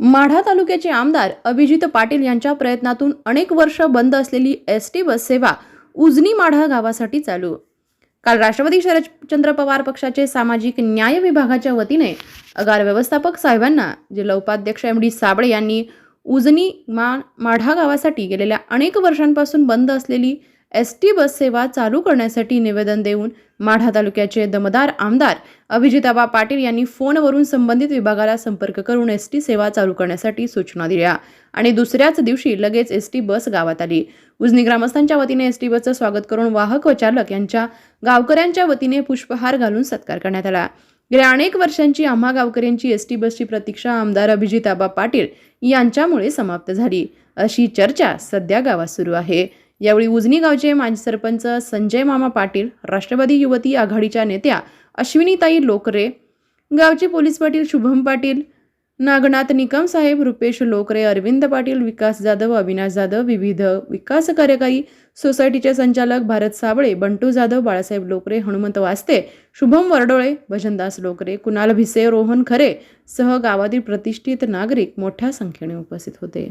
माढा तालुक्याचे आमदार अभिजित पाटील यांच्या प्रयत्नातून अनेक वर्ष बंद असलेली एस टी बस सेवा उजनी माढा गावासाठी चालू. काल राष्ट्रवादी शरदचंद्र पवार पक्षाचे सामाजिक न्याय विभागाच्या वतीने अगार व्यवस्थापक साहेबांना जिल्हा उपाध्यक्ष एम डी साबळे यांनी उजनी मा माढा गावासाठी गेलेल्या अनेक वर्षांपासून बंद असलेली एस टी बस सेवा चालू करण्यासाठी निवेदन देऊन माढा तालुक्याचे दमदार आमदार अभिजिताबा पाटील यांनी फोनवरून संबंधित विभागाला संपर्क करून एस टी सेवा चालू करण्यासाठी सूचना दिल्या. आणि दुसऱ्याच दिवशी लगेच एस टी बस गावात आली. उजनी ग्रामस्थांच्या वतीने एस टी बसचं स्वागत करून वाहक व चालक यांच्या गावकऱ्यांच्या वतीने पुष्पहार घालून सत्कार करण्यात आला. गेल्या अनेक वर्षांची आम्हा गावकऱ्यांची एस टी बसची प्रतीक्षा आमदार अभिजिताबा पाटील यांच्यामुळे समाप्त झाली. अशी चर्चा सध्या गावात सुरू आहे. यावेळी उजनी गावचे माजी सरपंच संजय मामा पाटील राष्ट्रवादी युवती आघाडीच्या नेत्या अश्विनीताई लोकरे गावचे पोलीस पाटील शुभम पाटील नागनाथ निकम साहेब रुपेश लोकरे अरविंद पाटील विकास जाधव अविनाश जाधव विविध विकास कार्यकारी सोसायटीचे संचालक भारत साबळे बंटू जाधव बाळासाहेब लोकरे हनुमंत वास्ते शुभम वरडोळे भजनदास लोकरे कुणाल भिसे रोहन खरे सह गावातील प्रतिष्ठित नागरिक मोठ्या संख्येने उपस्थित होते.